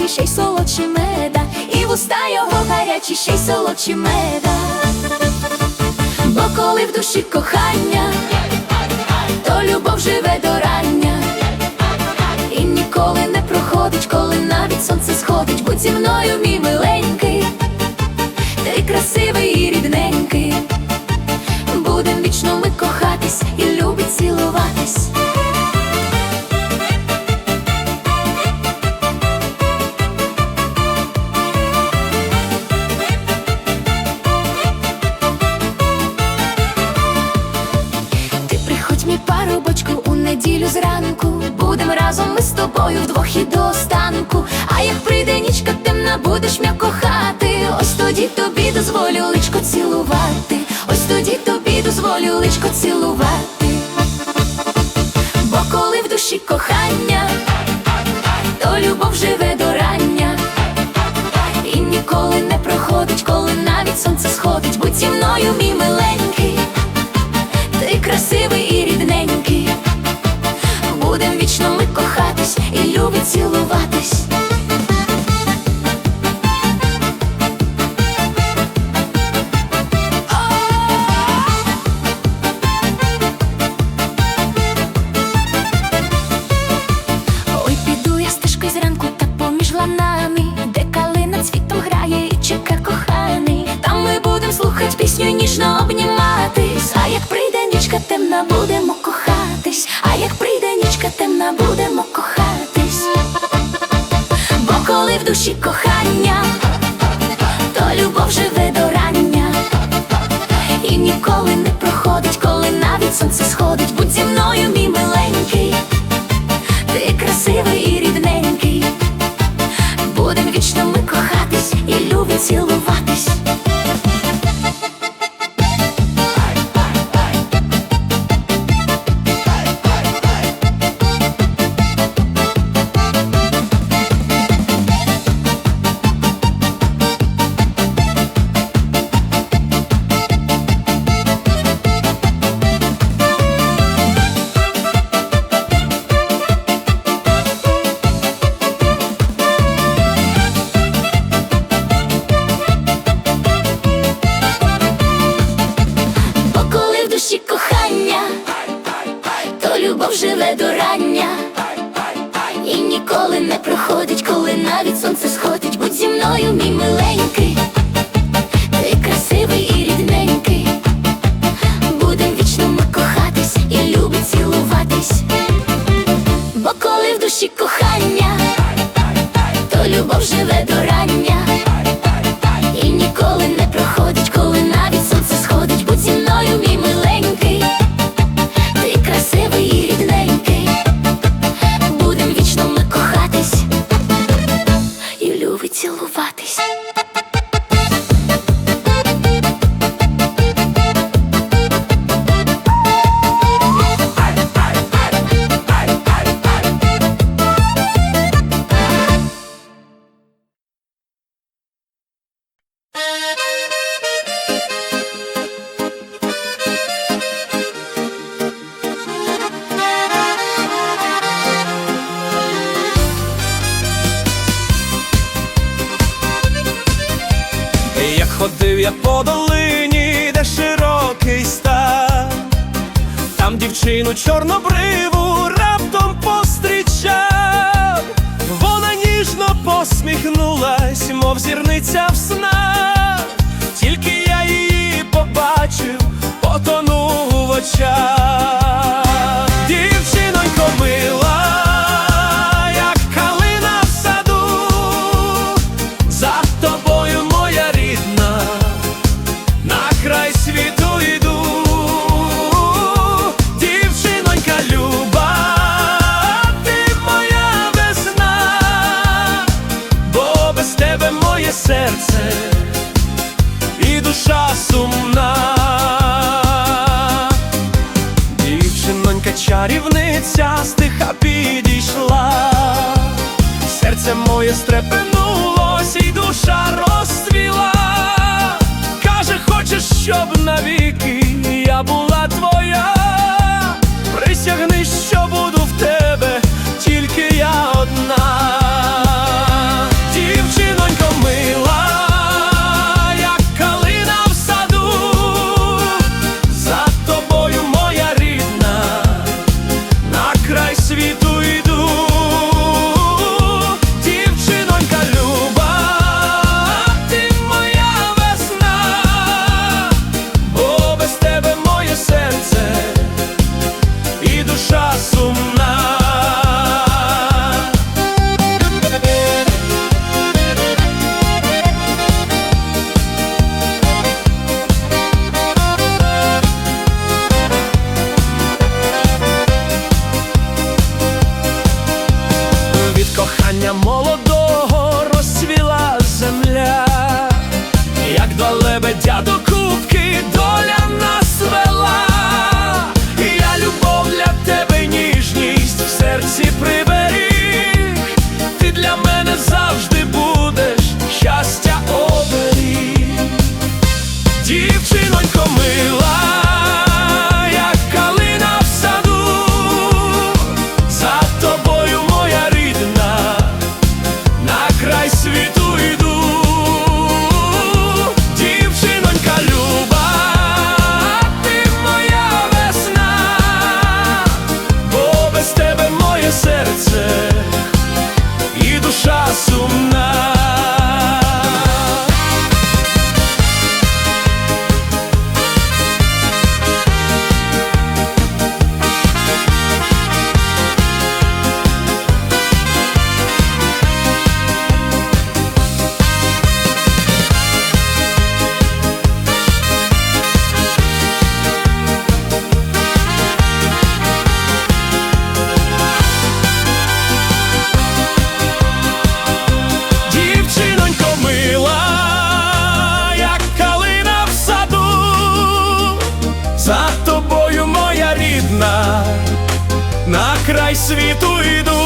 гарячі, ще й солодші меда, і вуста його гарячі, ще й солодші меда. Бо коли в душі кохання, то любов живе до рання. І ніколи не проходить, коли навіть сонце сходить, будь зі мною, мій душі кохання, то любов живе до рання. І ніколи не проходить, коли навіть сонце сходить. Будь зі мною, мій миленький. Ти красивий і рідненький, будем вічно ми кохатись і любить цілуватись. Нічка будемо кохатись. А як прийде нічка темна, будемо кохатись. Бо коли в душі кохання, то любов живе до рання. І ніколи не проходить, коли навіть сонце сходить. Будь зі мною, мій миленький. Дівчину чорнобриву раптом пострічав, вона ніжно посміхнулась, мов зірниця в снах, тільки я її побачив, потонув в очах. Дівчинонько мила, світу йду,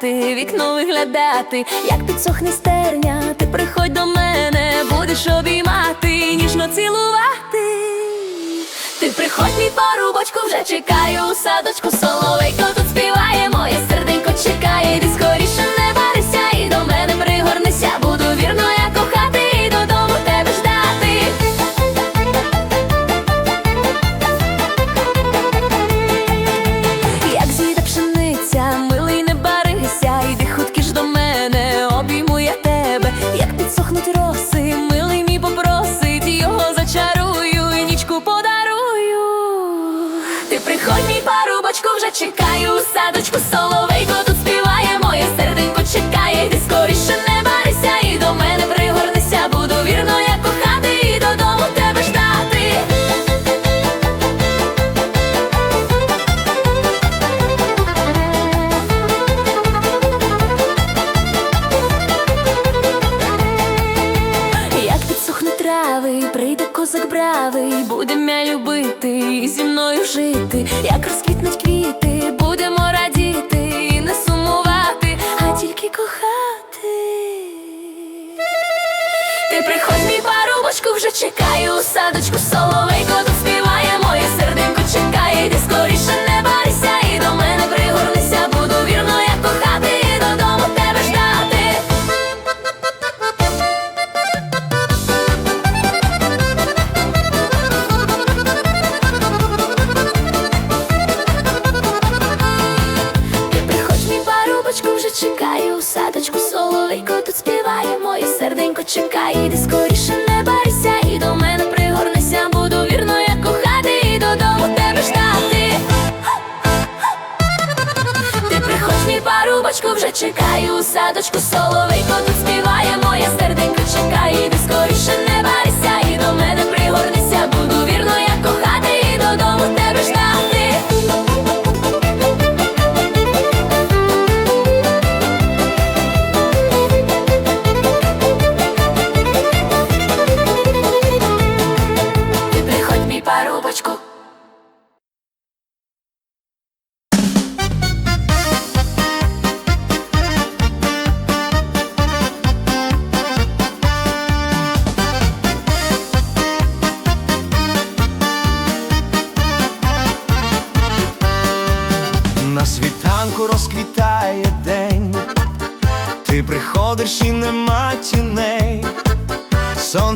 гуляти, вікно виглядати, як підсохне стерня, ти приходь до мене, будеш обіймати, ніжно цілувати. Ти приходь мій парубочку, вже чекаю у садочку, соловейко тут співає.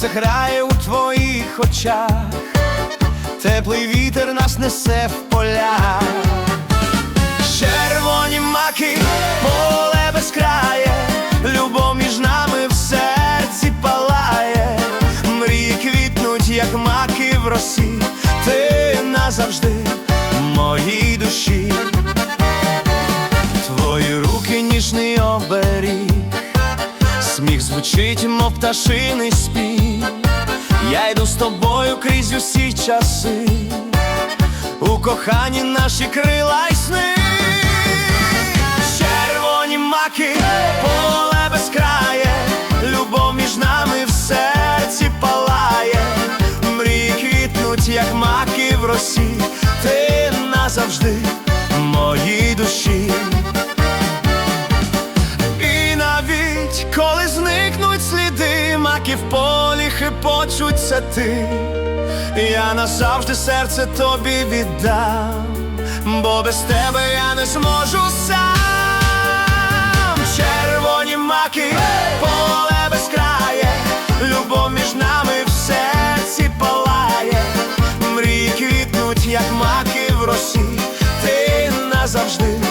Сонце грає у твоїх очах, теплий вітер нас несе в поля, червоні маки, поле без крає, любов між нами в серці палає, мрії квітнуть, як маки в росі, ти назавжди в моїй душі. звучить, мов пташиний спів, я йду з тобою крізь усі часи, у коханні наші крила й сни, червоні маки, поле безкрає, любов між нами в серці палає, мрії квітнуть, як маки в росі, ти назавжди. Хипочуться ти, я назавжди серце тобі віддам, бо без тебе я не зможу сам. Червоні маки, поле безкрає, любов між нами в серці палає, мрії квітнуть, як маки в росі, ти назавжди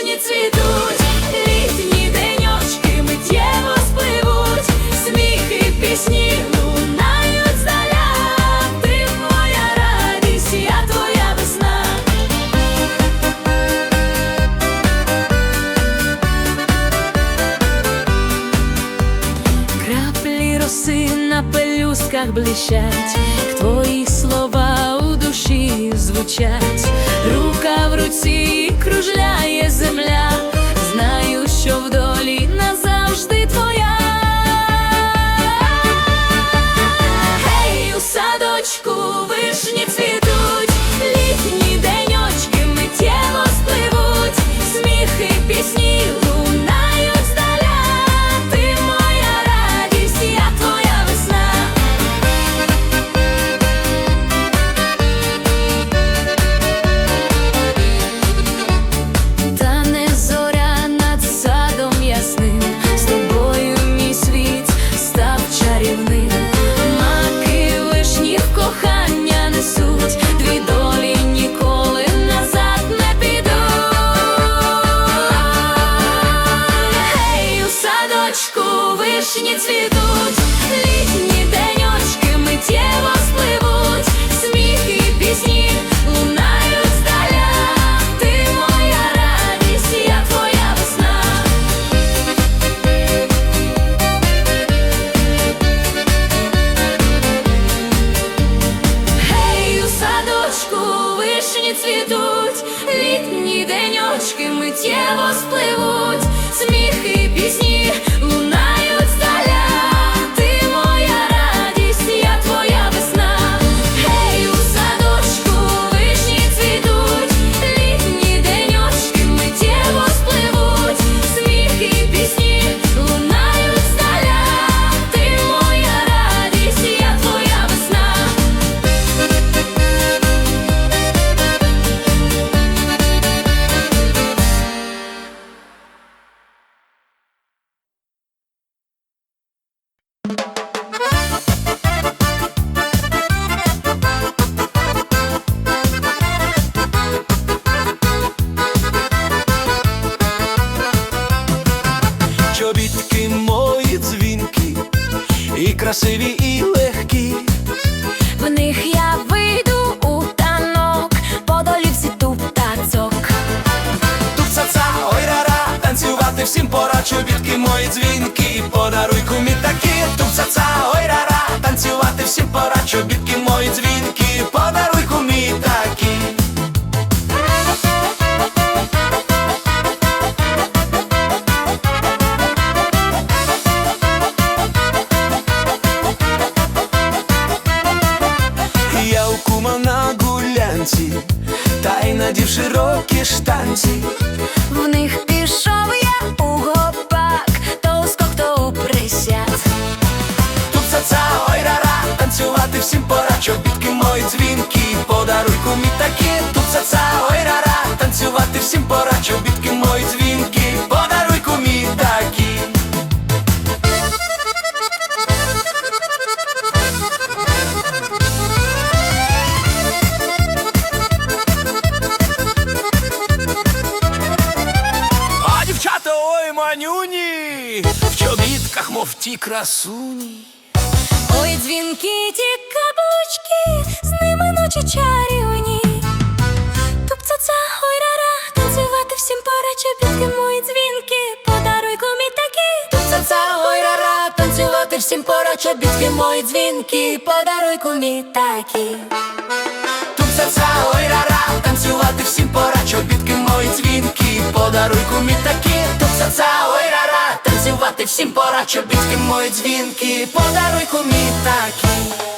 вишні цвітуть, літні деньочки миттєво спливуть, сміхи пісні лунають здаля. Ти моя радість, я твоя весна. Краплі роси на пелюстках блищать, твої слова у душі звучать, рука в руці кружляє вишні цвітуть, вишні цвітуть, дзвінки, подаруй кумі такі. Туп-ца-ца, ой ра-ра, танцювати всім пора, чобітки мої дзвінки, Туп-ца-ца, ой ра-ра, танцювати всім пора, чобітки мої дзвінки, подаруй кумі такі. А дівчата чобітках, мов ті красуні. Ой, дзвінки, ті чобітки мої дзвінки, подаруй кумі такі. Туп-ца-ца, ой ра-ра, танцювати всім пора чобітки мої дзвінки, подаруй кумі такі. Туп-ца-ца, ой ра-ра, танцювати всім пора, чобітки мої дзвінки, подаруй кумі такі. Туп-ца-ца, ой ра-ра, танцювати всім пора, чобітки мої дзвінки, подаруй кумі такі.